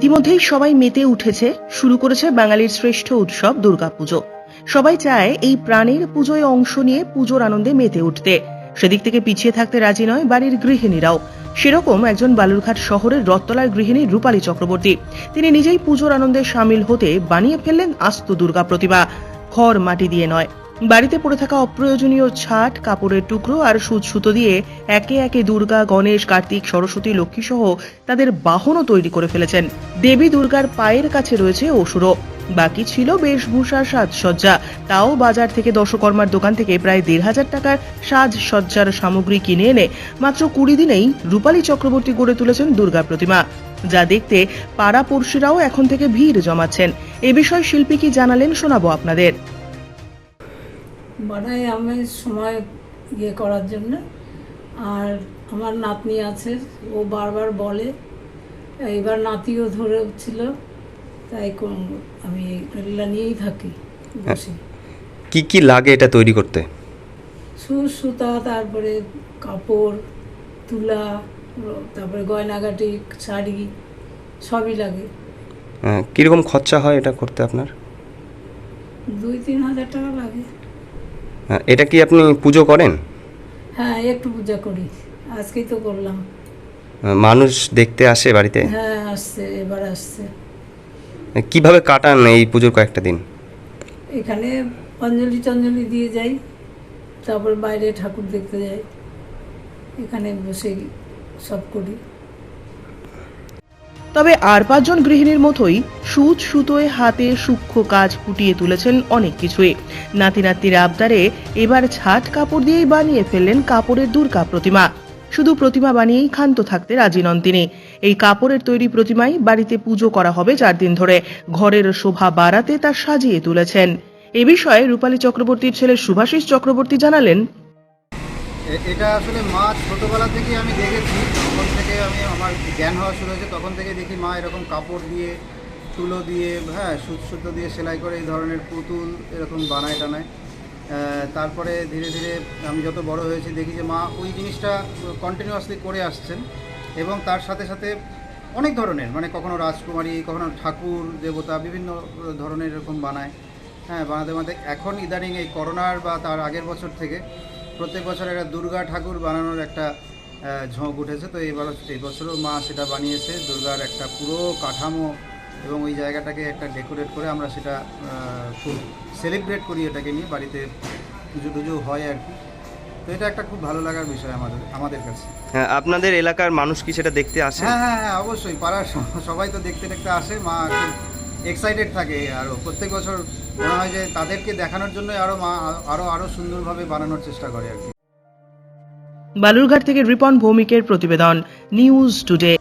ইতিমধ্যেই সবাই মেতে উঠেছে, শুরু করেছে বাঙালির শ্রেষ্ঠ উৎসব দুর্গাপুজো। সবাই চায় এই প্রাণের পুজোয় অংশ নিয়ে পুজোর আনন্দে মেতে উঠতে। সেদিক থেকে পিছিয়ে থাকতে রাজি নয় বাড়ির গৃহিণীরাও। সেরকম একজন বালুরঘাট শহরের রত্তলার গৃহিণী রূপালী চক্রবর্তী। তিনি নিজেই পুজোর আনন্দে সামিল হতে বানিয়ে ফেললেন আস্ত দুর্গা প্রতিমা। খড় মাটি দিয়ে নয় বাড়িতে পড়ে থাকা অপ্রয়োজনীয় ছাট, কাপড়ের টুকরো আর সুচ সুতো দিয়ে একে একে দুর্গা, গণেশ, কার্তিক, সরস্বতী লক্ষ্মী সহ তাদের বাহনও তৈরি করে ফেলেছেন। দেবী দুর্গার পায়ের কাছে রয়েছে অসুরও। বাকি ছিল বেশভূষা সাজসজ্জা। তাও বাজার থেকে দশকর্মার দোকান থেকে প্রায় দেড় হাজার টাকার সাজসজ্জার সামগ্রী কিনে এনে মাত্র কুড়ি দিনেই রূপালী চক্রবর্তী গড়ে তুলেছেন দুর্গা প্রতিমা। যা দেখতে পাড়া পড়শিরাও এখন থেকে ভিড় জমাচ্ছেন। এ বিষয়ে শিল্পী কি জানালেন শোনাবো আপনাদের। বানাই আমি সময় ইয়ে করার জন্য। আর আমার নাতনি আছে ও বারবার বলে এইবার নাতিও ধরে ধরেছিল তাই আমি এগুলো নিয়েই থাকি বসে। কি কি লাগে এটা তৈরি করতে? সুর সুতা তারপরে কাপড় তুলা তারপরে গয়নাগাটি শাড়ি সবই লাগে। কীরকম খরচা হয় এটা করতে আপনার? দুই তিন হাজার টাকা লাগে। এটা কি আপনি পুজো করেন? হ্যাঁ একটু পূজা করি। আজকেই তো করলাম। মানুষ দেখতে আসে বাড়িতে? হ্যাঁ আসছে এবার আসছে। কীভাবে কাটান এই পুজোর কয়েকটা দিন? এখানে অঞ্জলি টঞ্জলি দিয়ে যাই তারপর বাইরে ঠাকুর দেখতে যাই। এখানে বসে সব করি। তবে আর পাঁচজন গৃহিণীর মতোই সুচ সুতোয় হাতে সূক্ষ্ম কাজ ফুটিয়ে তুলেছেন অনেক কিছুই। নাতি নাতির আবদারে এবার ছাট কাপড় দিয়েই বানিয়ে ফেললেন কাপড়ের দুর্গা প্রতিমা। শুধু প্রতিমা বানিয়েই ক্ষান্ত থাকতে রাজি নন তিনি। এই কাপড়ের তৈরি প্রতিমাই বাড়িতে পুজো করা হবে চার দিন ধরে। ঘরের শোভা বাড়াতে তা সাজিয়ে তুলেছেন। এ বিষয়ে রূপালী চক্রবর্তীর ছেলে শুভাশিস চক্রবর্তী জানালেন এটা আসলে মা ছোটোবেলা থেকে আমি দেখেছি। তখন থেকে আমি, আমার জ্ঞান হওয়া শুরু হয়েছে। তখন থেকে দেখি মা এরকম কাপড় দিয়ে, তুলো দিয়ে হ্যাঁ সুত সুতো দিয়ে সেলাই করে এই ধরনের পুতুল এরকম বানায় টানায়। তারপরে ধীরে ধীরে আমি যত বড় হয়েছি দেখি যে মা ওই জিনিসটা কন্টিনিউয়াসলি করে আসছেন এবং তার সাথে সাথে অনেক ধরনের মানে কখনো রাজকুমারী, কখনো ঠাকুর, দেবতা, বিভিন্ন ধরনের এরকম বানায়। হ্যাঁ বানাতে বানাতে। এখন ইদানিং এই করোনার বা তার আগের বছর থেকে প্রত্যেক বছর একটা দুর্গা ঠাকুর বানানোর একটা ঝোঁক উঠেছে। তো এবার এই বছরও মা সেটা বানিয়েছে। দুর্গার একটা পুরো কাঠামো এবং ওই জায়গাটাকে একটা ডেকোরেট করে আমরা সেটা খুব সেলিব্রেট করি এটাকে নিয়ে। বাড়িতে পুজো টুজো হয় আর কি। তো এটা একটা খুব ভালো লাগার বিষয় আমাদের আমাদের কাছে। হ্যাঁ, আপনাদের এলাকার মানুষ কি সেটা দেখতে আসে? হ্যাঁ হ্যাঁ হ্যাঁ অবশ্যই। পাড়ার সবাই তো দেখতে দেখতে আসে। মা এক্সাইটেড থাকে আরও প্রত্যেক বছর মনে হয় যে তাদেরকে দেখানোর জন্য আরও আরও আরও সুন্দরভাবে বানানোর চেষ্টা করে আর কি। বালুরঘাট থেকে রিপন ভৌমিকের প্রতিবেদন, নিউজ টুডে।